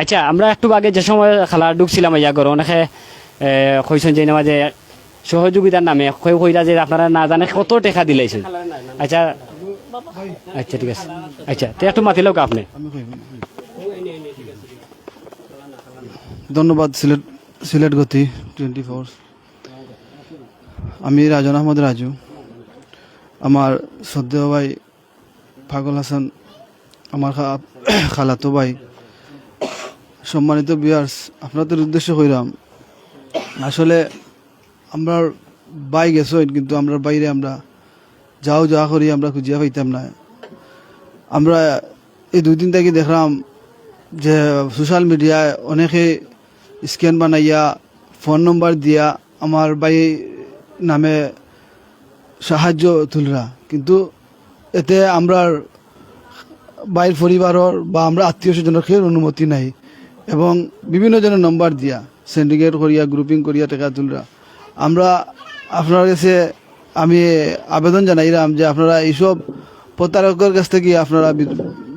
আচ্ছা আমরা একটু আগে যে সময় খেলা ঢুকছিলাম ইয়া করো, অনেকে কইছেন যে যে সহযোগিতার নামে কই কইরা যে আপনারা না জানে কত টাকা দিলাইছেন আচ্ছা আচ্ছা ঠিক আছে। আচ্ছা তো একটু মাতি লোক আপনি। ধন্যবাদ, সিলেট সিলেট গতি টোয়েন্টি ফোর আমি রাজন আহমদ রাজু। আমার শ্রদ্ধেয় ভাই ফাগল হাসান, আমার খালাতো ভাই সম্মানিত বিয়ার্স আপনাদের উদ্দেশ্য কইরাম আসলে আমরা বাই গেছেন কিন্তু আমরা বাইরে আমরা যাও যা করি, আমরা খুঁজিয়া পাইতাম না। আমরা এই দুই দিন থেকে দেখলাম যে সোশ্যাল মিডিয়ায় অনেকে স্ক্যান বানাইয়া ফোন নম্বর দিয়া আমার বাই নামে সাহায্য তুলরা। কিন্তু এতে আমরা বাইর পরিবারের বা আমরা আত্মীয় স্বজনের অনুমতি নাই। এবং বিভিন্ন জনের নম্বর দিয়া সিন্ডিকেট করিয়া গ্রুপিং করিয়া, টাকা তুলরা আমরা আপনার কাছে আমি আবেদন জানাইলাম যে আপনারা এইসব প্রতারকের কাছ থেকে আপনারা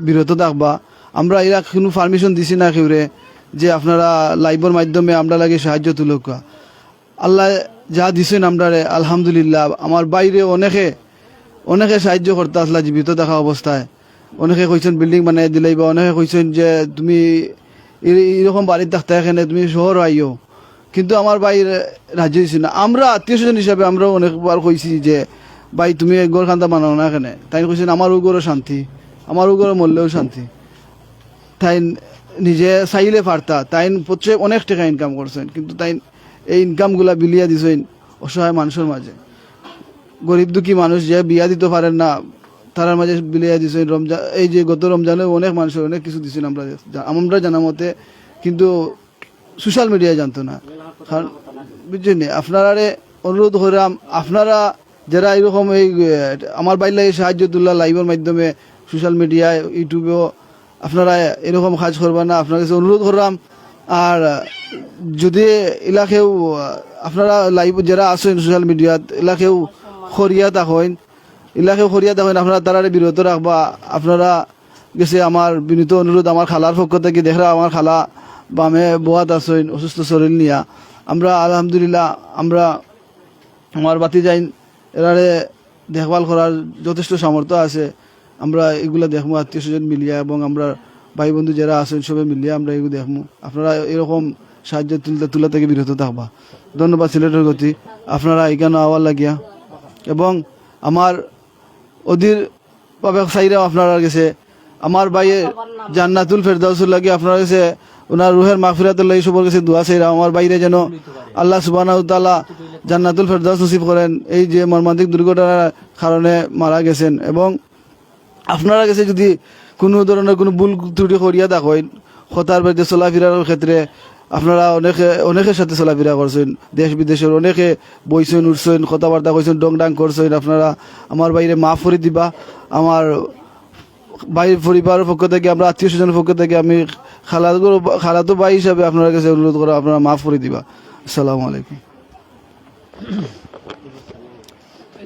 বিরত থাকবা। আমরা এরা কোনো পারমিশন দিছি না কেউরে যে আপনারা লাইভের মাধ্যমে আমরা লাগে সাহায্য তুলক। আল্লাহ যা দিছেন আমরা আলহামদুলিল্লাহ। আমার বাইরে অনেকে অনেকে সাহায্য করতে আসলা জীবিত থাকা অবস্থায়। অনেকে কইছেন বিল্ডিং বানাই দিলাই বা অনেকে কইছেন যে তুমি এইরকম বাড়িতে থাকতে এখানে তুমি শহর আইও। কিন্তু আমার বাইর রাজি হয়েছি না। আমরা আত্মীয় স্বজন হিসাবে আমরাও অনেকবার কইছি যে, ভাই, তুমি গড় খান্তা বানাও না এখানে। তাই কইছেন, আমার উগরও শান্তি। আমার উগরও মরলেও শান্তি। তাই নিজে চাইলে পারতা। তাই প্রত্যেক অনেক টাকা ইনকাম করছেন। কিন্তু তাই এই ইনকামগুলা বিলিয়া দিছেন অসহায় মানুষের মাঝে। গরিব দুঃখী মানুষ যে বিয়া দিতে পারেন না তারার মাঝে বিলিয়া দিছে রমজান এই যে গত রমজানে অনেক মানুষের অনেক কিছু দিছেন আমরা আমরা জানা মতে কিন্তু সোশ্যাল মিডিয়ায় জানতো না কারণ বুঝছেন নি? আপনারা অনুরোধ করাম আপনারা যারা এরকম এই আমার বাইর লাগে সাহায্য তুল্লা লাইভের মাধ্যমে সোশ্যাল মিডিয়ায় ইউটিউবেও আপনারা এরকম কাজ করবা না, আপনার কাছে অনুরোধ করলাম আর, যদি এলাকেও আপনারা লাইভ যারা আছেন সোশ্যাল মিডিয়াত এলাকেও সরিয়া থাকেন এলাকেও সরিয়া থাকেন আপনারা তারা বিরত রাখবা। আপনারা গেছে আমার বিনীত অনুরোধ, আমার খালার পক্ষ থেকে দেখরা আমার খালা বামে বোয়াত আছেন, অসুস্থ শরীর নিয়া। আমরা আলহামদুলিল্লাহ, আমরা আমার বাতি যাই এরারে দেখভাল করার যথেষ্ট সামর্থ্য আছে। আমরা এগুলা দেখব আত্মীয় স্বজন মিলিয়া এবং আমরা ভাই বন্ধু যারা আছেন সবাই মিলিয়ে আমরা এগুলো দেখব আপনারা এরকম সাহায্য তুলতে তুলা থেকে বিরত থাকবা। ধন্যবাদ সিলেটের গতি। আপনারা এখানে আওয়ার লাগিয়া। এবং আমার অধীর বাবে চাইরাও আপনারা গেছে। আমার ভাইয়ের জান্নাতুল ফেরদাউসুল লাগে আপনার কাছে ওনার রুহের মাগফিরাতুল লাগি সবার কাছে দোয়া চাইরা আমার বাইরে যেন আল্লাহ সুবহানাহু তাআলা জান্নাতুল ফেরদাউস নসিব করেন। এই যে মর্মান্তিক দুর্ঘটনার কারণে মারা গেছেন এবং আপনারা কাছে যদি কোনো ধরনের কোনো ভুল ত্রুটি করিয়া থাকেন হতার বাড়িতে চলাফেরার ক্ষেত্রে আপনারা অনেকে, অনেকের সাথে চলাফেরা করছেন, দেশ বিদেশের অনেকে বইছেন, উঠছেন, কথাবার্তা কইছেন ডং ডাং করছেন, আপনারা আমার বাইরে মাফ করে দিবা, আমার ভাইয়ের পরিবারের পক্ষ থেকে, আমরা আত্মীয় স্বজনের পক্ষ থেকে আমি খালাতো খালাতো ভাই হিসাবে আপনার কাছে অনুরোধ করা আপনারা মাফ করে দিবা। আসসালামু আলাইকুম।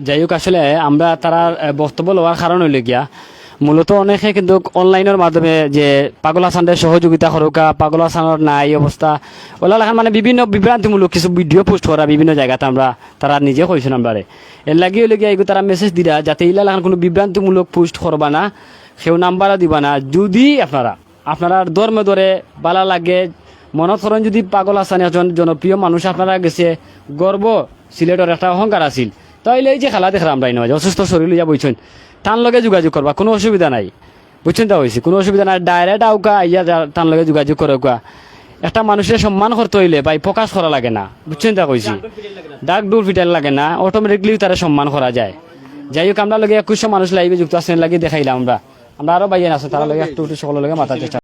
যাই হোক, আসলে আমরা তারা বক্তব্য লওয়ার কারণ হইল গিয়া মূলত অনেকে কিন্তু অনলাইনের মাধ্যমে যে পাগল হাসানদের সহযোগিতা সরকা পাগল হাসানের নাই অবস্থা ওলা লেখান মানে বিভিন্ন বিভ্রান্তিমূলক কিছু ভিডিও পোস্ট করা বিভিন্ন জায়গাতে আমরা, তারা নিজে কইছেন আমরা এর লাগি হইলে গিয়া এগুলো তারা মেসেজ দিরা যাতে ইলা লেখান কোনো বিভ্রান্তিমূলক পোস্ট করবা না, সেও নাম্বারও দিবা না। যদি আপনারা আপনারা ধর্মে ধরে বালা লাগে, মনত করেন যদি পাগল হাসান একজন জনপ্রিয় মানুষ আপনারা গেছে গর্ব সিলেটের একটা অহংকার আছিল। তাইলে এই যে খেলা দেখলাম আমরা নয় অসুস্থ শরীর যা বইছেন, তার লগে যোগাযোগ করবা, কোনো অসুবিধা নাই। বুঝছেন তা হয়েছে কোনো অসুবিধা নাই ডাইরেক্ট আউকা ইয়া তার লগে যোগাযোগ করে। একটা মানুষের সম্মান করতে হইলে ভাই প্রকাশ করা লাগে না, বুঝছেন তা কইছি। ডাক ডুর ফিটার লাগে না অটোমেটিকলি তারা সম্মান করা যায়। যাই হোক আমরা লগে একুশশো মানুষ লাইভে যুক্ত আছেন লাগে দেখাইলাম আমরা। আমরা আরও বাইরে আছে, তারা লগে একটু একটু সকলের লগে মাথা চেষ্টা